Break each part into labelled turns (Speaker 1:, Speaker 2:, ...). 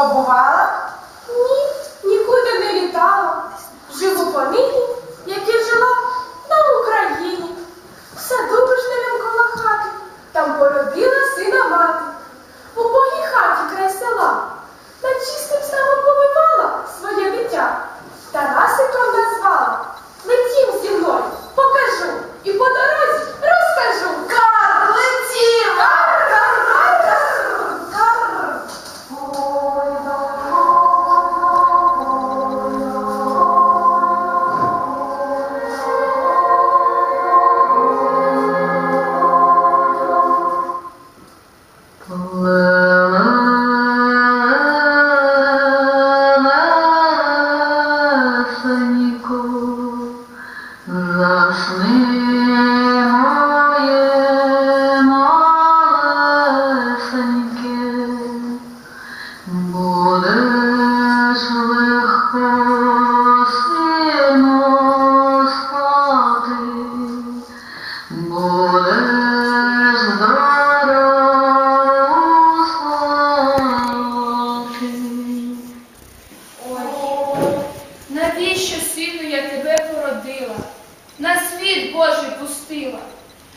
Speaker 1: Copa Boa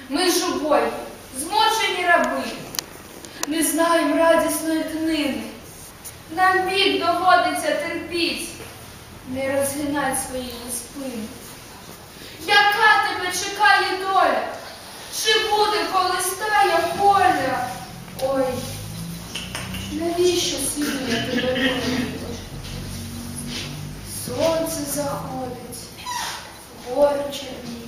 Speaker 1: Ми ж обоє, змочені раби, не знаємо радісної днини. Нам вік доводиться терпіть, не розгинай своєї спини. Яка тебе чекає доля? Чи буде колись тая поля? Ой, навіщо сім'я тебе болить? Сонце заходить,
Speaker 2: гору черві.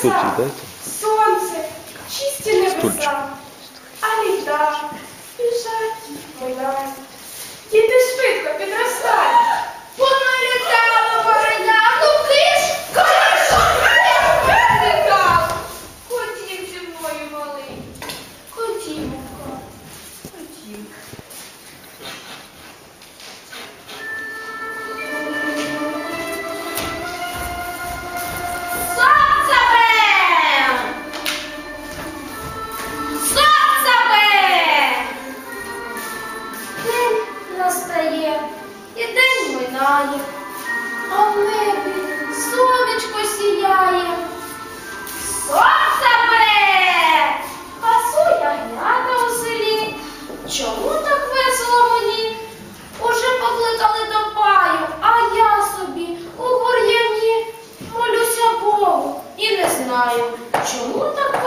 Speaker 3: Стульчик дайте.
Speaker 2: сонце, чисті Стульчик. небеса, а літа біжать, минають. Діти швидко
Speaker 4: підростай. знаю, чому так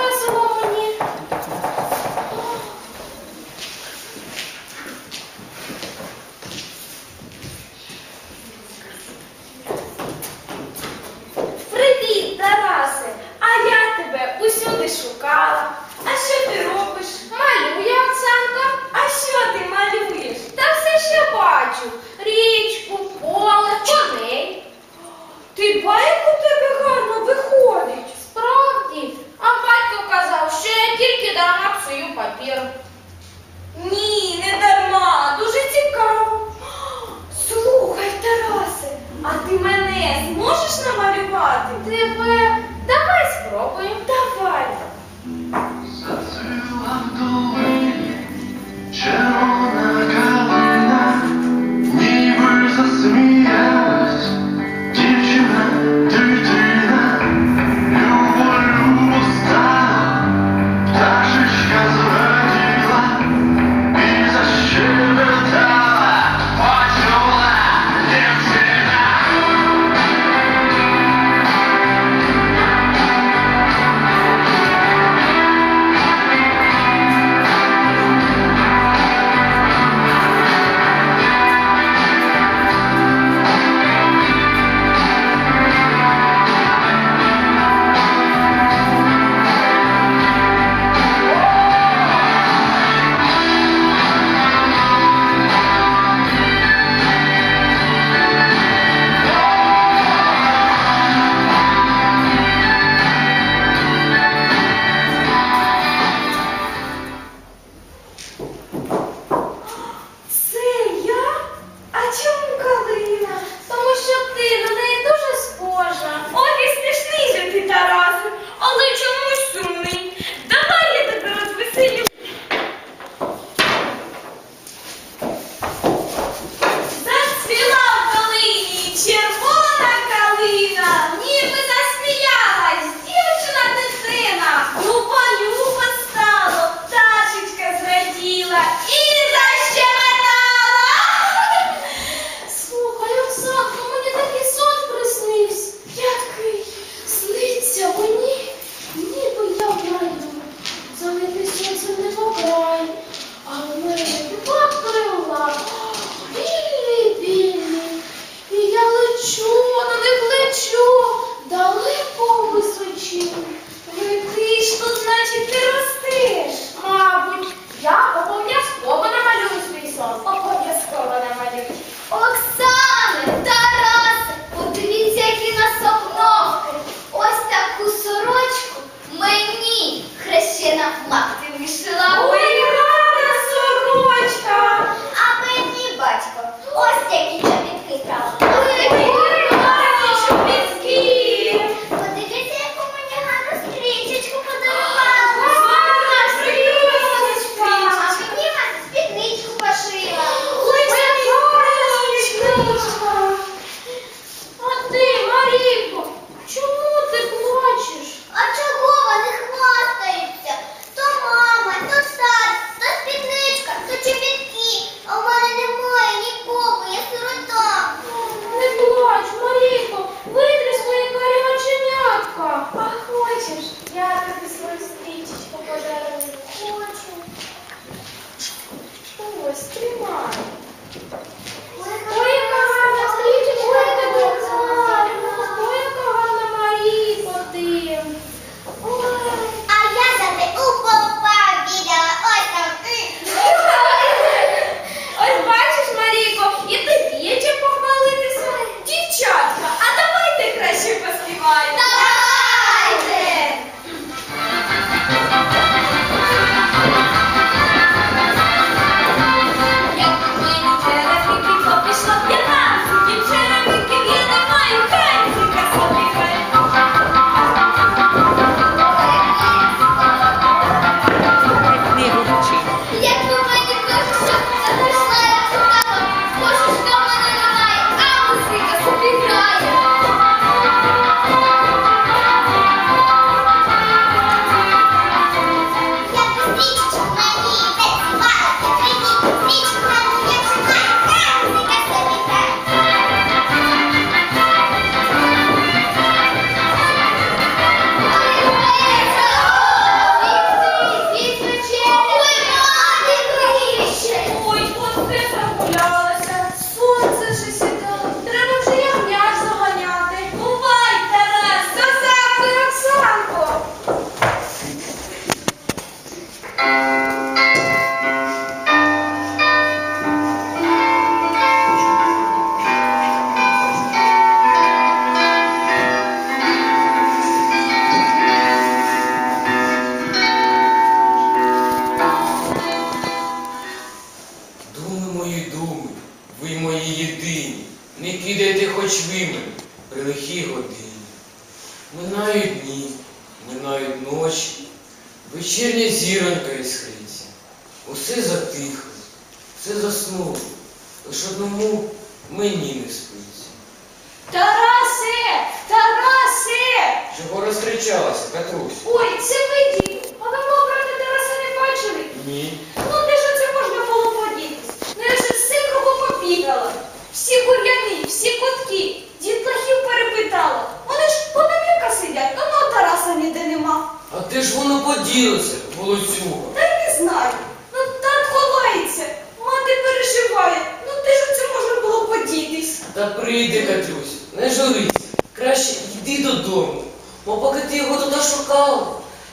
Speaker 3: Чого розкричалася, Катрусь?
Speaker 4: Ой, це ви, діду. А брата Тараса не бачили?
Speaker 3: Ні.
Speaker 4: Ну де ж це можна було подітись? Ну я ж все кругом побігала. Всі бур'яни, всі кутки, дітлахів перепитала. Вони ж по намірках сидять, а ну Тараса ніде нема.
Speaker 3: А де ж воно поділося, волоцюга?
Speaker 4: Та й не знаю. Ну татко лається, мати переживає. Ну де ж це можна було подітись?
Speaker 3: Та прийди, Катрусь, не журись. Краще йди додому. Бо поки ти його туди шукала,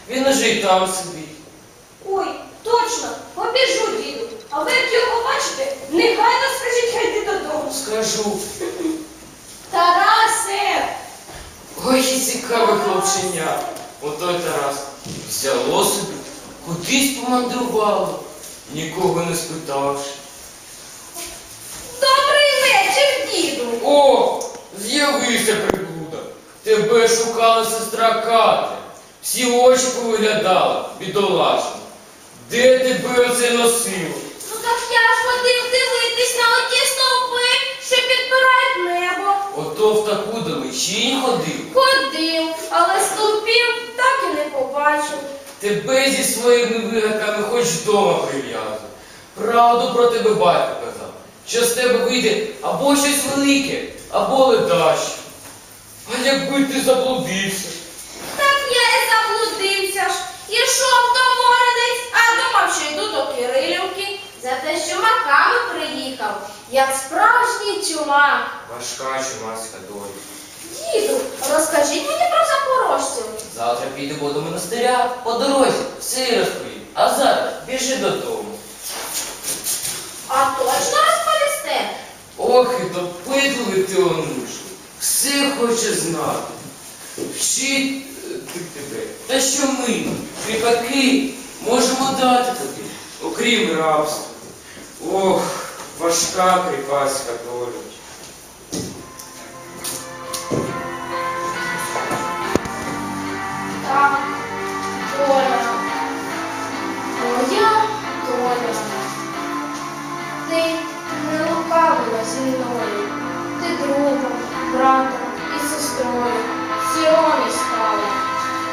Speaker 3: він уже й там собі.
Speaker 4: Ой, точно, побіжу, діду. А ви як його бачите, негайно скажіть, хай йди додому.
Speaker 3: Скажу.
Speaker 4: Тарасе!
Speaker 3: Ой, цікаве хлопченя. Отой Тарас взяло собі, кудись помандрувало, нікого не спитавши. Тебе шукала сестра Катя. Всі очі повиглядали, бідолашно. Де тебе оце носило?
Speaker 4: Ну так я ж ходив дивитись на оті стовпи, що підпирають небо.
Speaker 3: Ото в таку далечінь ходив.
Speaker 4: Ходив, але стовпів так і не побачив.
Speaker 3: Тебе зі своїми вигадками хоч вдома прив'язуй. Правду про тебе батько казав, що з тебе вийде або щось велике, або ледаще. А якби ти заблудився?
Speaker 4: Так я і заблудився ж. Ішов до морець, а думав, що йду до Кирилівки. За те, що маками приїхав, як справжній чумак.
Speaker 3: Важка чумацька доля.
Speaker 4: Діду, розкажіть мені про запорожців.
Speaker 3: Завтра підемо до монастиря по дорозі, все й розповім. А зараз біжи додому.
Speaker 4: А точно розповісте?
Speaker 3: Ох, і допитливий ти онушу. Все хоче знати. Вчить тебе. Та що ми, кріпаки, можемо дати тобі, окрім рабства. Ох, важка кріпацька доля.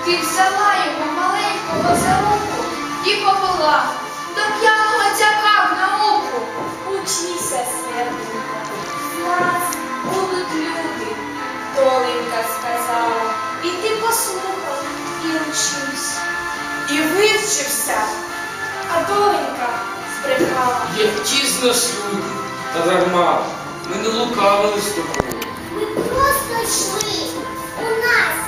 Speaker 4: Ти взяла його маленького за руку і повела до п'яного цяка в науку. Учися, серденько, нас будуть люди, доленька сказала. І ти послухав і вчився. І вивчився, а доленька збрехала.
Speaker 3: Як ті з нас люди, та дарма, ми не лукавили з тобою.
Speaker 5: Ми просто йшли. У нас